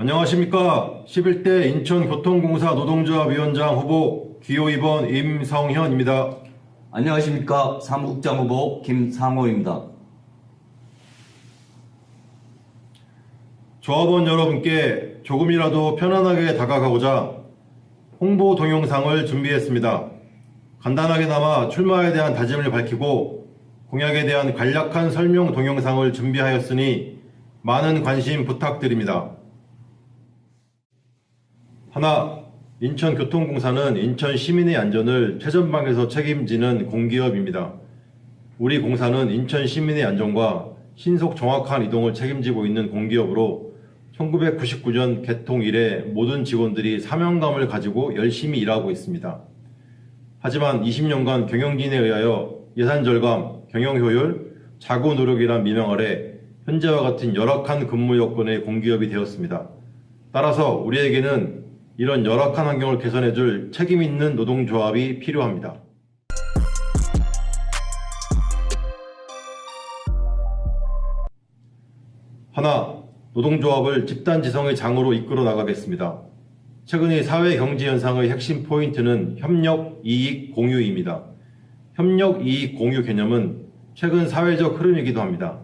안녕하십니까. 11대 인천교통공사 노동조합 위원장 후보 기호 2번 임성현입니다. 안녕하십니까. 사무국장 후보 김상호입니다. 조합원 여러분께 조금이라도 편안하게 다가가고자 홍보 동영상을 준비했습니다. 간단하게나마 출마에 대한 다짐을 밝히고 공약에 대한 간략한 설명 동영상을 준비하였으니 많은 관심 부탁드립니다. 하나, 인천교통공사는 인천 시민의 안전을 최전방에서 책임지는 공기업입니다. 우리 공사는 인천 시민의 안전과 신속 정확한 이동을 책임지고 있는 공기업으로 1999년 개통 이래 모든 직원들이 사명감을 가지고 열심히 일하고 있습니다. 하지만 20년간 경영진에 의하여 예산 절감, 경영 효율, 자구 노력이란 미명 아래 현재와 같은 열악한 근무 여건의 공기업이 되었습니다. 따라서 우리에게는 이런 열악한 환경을 개선해줄 책임 있는 노동조합이 필요합니다. 하나, 노동조합을 집단지성의 장으로 이끌어 나가겠습니다. 최근의 사회 경제 현상의 핵심 포인트는 협력, 이익, 공유입니다. 협력, 이익, 공유 개념은 최근 사회적 흐름이기도 합니다.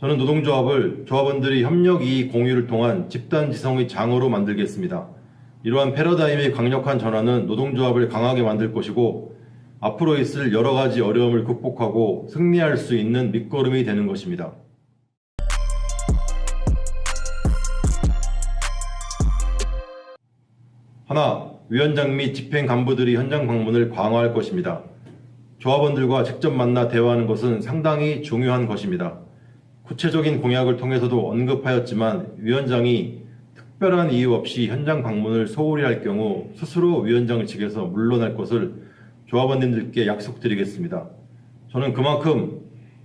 저는 노동조합을 조합원들이 협력, 이익, 공유를 통한 집단지성의 장으로 만들겠습니다. 이러한 패러다임의 강력한 전환은 노동조합을 강하게 만들 것이고 앞으로 있을 여러 가지 어려움을 극복하고 승리할 수 있는 밑거름이 되는 것입니다. 하나, 위원장 및 집행 간부들이 현장 방문을 강화할 것입니다. 조합원들과 직접 만나 대화하는 것은 상당히 중요한 것입니다. 구체적인 공약을 통해서도 언급하였지만 위원장이 특별한 이유 없이 현장 방문을 소홀히 할 경우 스스로 위원장 측에서 물러날 것을 조합원님들께 약속드리겠습니다. 저는 그만큼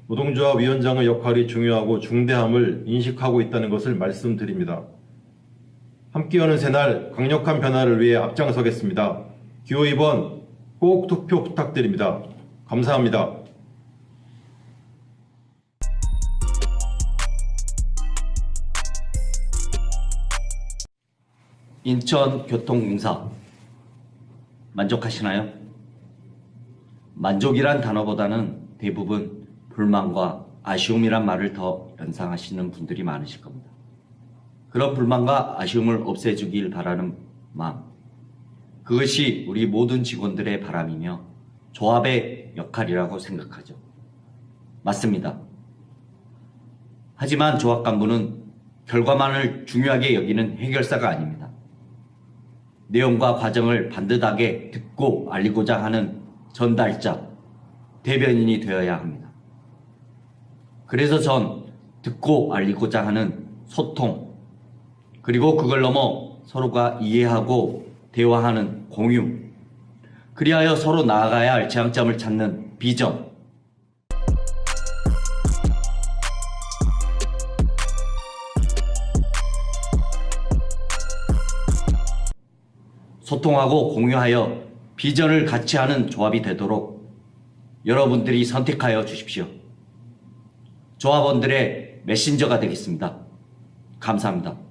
노동조합 위원장의 역할이 중요하고 중대함을 인식하고 있다는 것을 말씀드립니다. 함께하는 새날 강력한 변화를 위해 앞장서겠습니다. 기호 2번 꼭 투표 부탁드립니다. 감사합니다. 인천교통공사 만족하시나요? 만족이란 단어보다는 대부분 불만과 아쉬움이란 말을 더 연상하시는 분들이 많으실 겁니다. 그런 불만과 아쉬움을 없애주길 바라는 마음. 그것이 우리 모든 직원들의 바람이며 조합의 역할이라고 생각하죠. 맞습니다. 하지만 조합 간부는 결과만을 중요하게 여기는 해결사가 아닙니다. 내용과 과정을 반듯하게 듣고 알리고자 하는 전달자, 대변인이 되어야 합니다. 그래서 전 듣고 알리고자 하는 소통, 그리고 그걸 넘어 서로가 이해하고 대화하는 공유, 그리하여 서로 나아가야 할 지향점을 찾는 비전, 소통하고 공유하여 비전을 같이 하는 조합이 되도록 여러분들이 선택하여 주십시오. 조합원들의 메신저가 되겠습니다. 감사합니다.